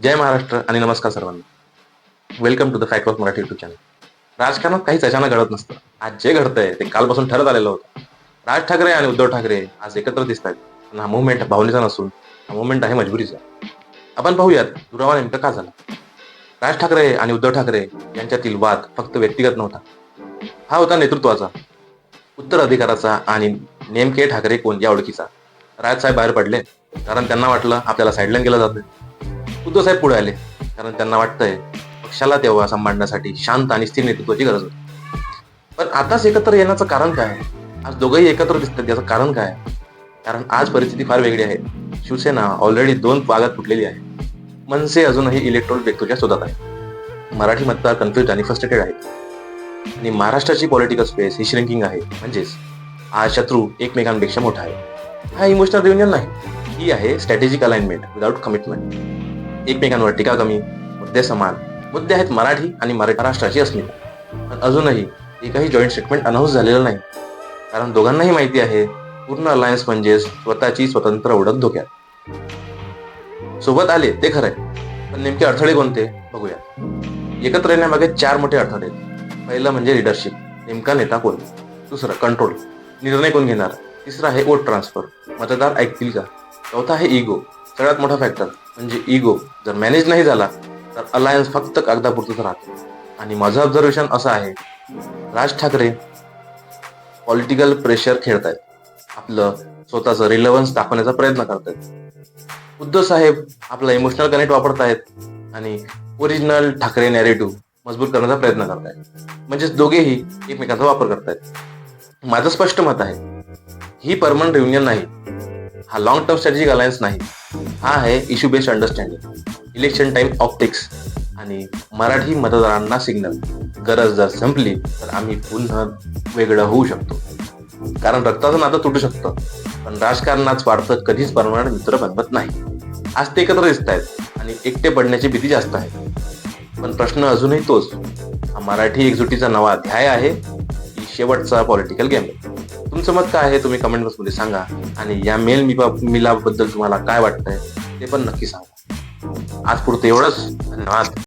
जय महाराष्ट्र आणि नमस्कार सर्वांना. Welcome to the fact of Marathi YouTube channel राजकारणात काहीच अचानक घडत नसतं. आज जे घडतंय ते कालपासून ठरत आलेलं होतं. राज ठाकरे आणि उद्धव ठाकरे आज एकत्र दिसत आहेत पण हा मुवमेंट भावनेचा नसून हा मुवमेंट आहे मजबुरीचा. आपण पाहूयात दुरावा नेमका का झाला? राज ठाकरे आणि उद्धव ठाकरे यांच्यातील वाद फक्त व्यक्तिगत नव्हता. हा होता नेतृत्वाचा. उत्तर अधिकाराचा आणि नेमके ठाकरे कोण या ओळखीचा? राजसाहेब बाहेर पडले कारण त्यांना वाटलं आपल्याला साईडलाईन केलं जातं उद्धवसाहेब पुढे आले. कारण त्यांना वाटतंय पक्षाला तेव्हा सांभाळण्यासाठी शांत आणि स्थिर नेतृत्वाची गरज होती. पण आताच एकत्र येण्याचं कारण काय? आहे? आज दोघंही एकत्र दिसतात. याचं कारण काय? आहे? कारण आज परिस्थिती फार वेगळी आहे. शिवसेना ऑलरेडी दोन भागात फुटलेली आहे. मनसे अजूनही इलेक्ट्रॉनिक व्यक्तीच्या शोधात आहे मराठी मतदार कन्फ्युज आणि फ्रस्ट्रेटेड आहेत. आणि महाराष्ट्राची पॉलिटिकल स्पेस ही श्रिंकिंग आहे. म्हणजेच आज शत्रू एकमेकांपेक्षा मोठा आहे. हा इमोशनल रिव्हिजन नाही. ही आहे स्ट्रॅटेजिक अलाइनमेंट विदाउट कमिटमेंट एकमेकांवर टीका कमी मुद्दे समान. मुद्दे आहेत मराठी आणि मरा- महाराष्ट्राची अस्मिता. पण अजूनही एकही जॉईंट स्टेटमेंट अनाऊन्स झालेलं नाही. कारण दोघांनाही माहिती आहे पूर्ण अलायन्स म्हणजे स्वतःची स्वतंत्र ओळख धोक्यात. सोबत आले ते खरंय पण नेमके अडथळे कोणते बघूया. एकत्र येण्यामागे चार मोठे अडथळे आहेत. पहिलं म्हणजे लिडरशिप नेमका नेता कोण? दुसरं कंट्रोल निर्णय कोण घेणार? तिसरा आहे वोट ट्रान्सफर मतदार ऐकतील का? चौथा आहे इगो सगळ्यात मोठा फॅक्टर म्हणजे इगो जर मॅनेज नाही झाला तर अलायन्स फक्त कागदापुरतच राहतो. आणि माझं ऑब्झर्वेशन असं आहे राज ठाकरे पॉलिटिकल प्रेशर खेळतायत. आपलं स्वतःचं रिलेव्हन्स दाखवण्याचा प्रयत्न करतायत. उद्धव साहेब आपला इमोशनल कनेक्ट वापरतायत आणि ओरिजिनल ठाकरे नॅरेटिव्ह मजबूत करण्याचा प्रयत्न करतायत. म्हणजेच दोघेही एकमेकांचा वापर करतायत. माझं स्पष्ट मत आहे ही परमनंट रियुनियन नाही. हा लॉंग टर्म स्ट्रॅटेजिक अलायन्स नाही. हा आहे issue based understanding election time optics आणि मराठी मतदारांना सिग्नल गरज जर संपली तर आम्ही पुन्हा वेगळं होऊ शकतो. कारण रक्ताचं नातं तुटू शकतं पण राजकारणात स्वार्थ कधीच परमनंट मित्र बनवत नाही. आज ते एकत्र दिसत आहेत आणि एकटे पडण्याची भीती जास्त आहे. पण प्रश्न अजूनही तोच हा मराठी एकजुटीचा नवा अध्याय आहे की शेवटचा पॉलिटिकल गेम आहे तुमचं मत काय आहे तुम्ही कमेंट बॉक्समध्ये सांगा. आणि या मेल मिलाबद्दल तुम्हाला काय वाटतंय ते पण नक्की सांगा. आज पुरतं एवढंच. धन्यवाद.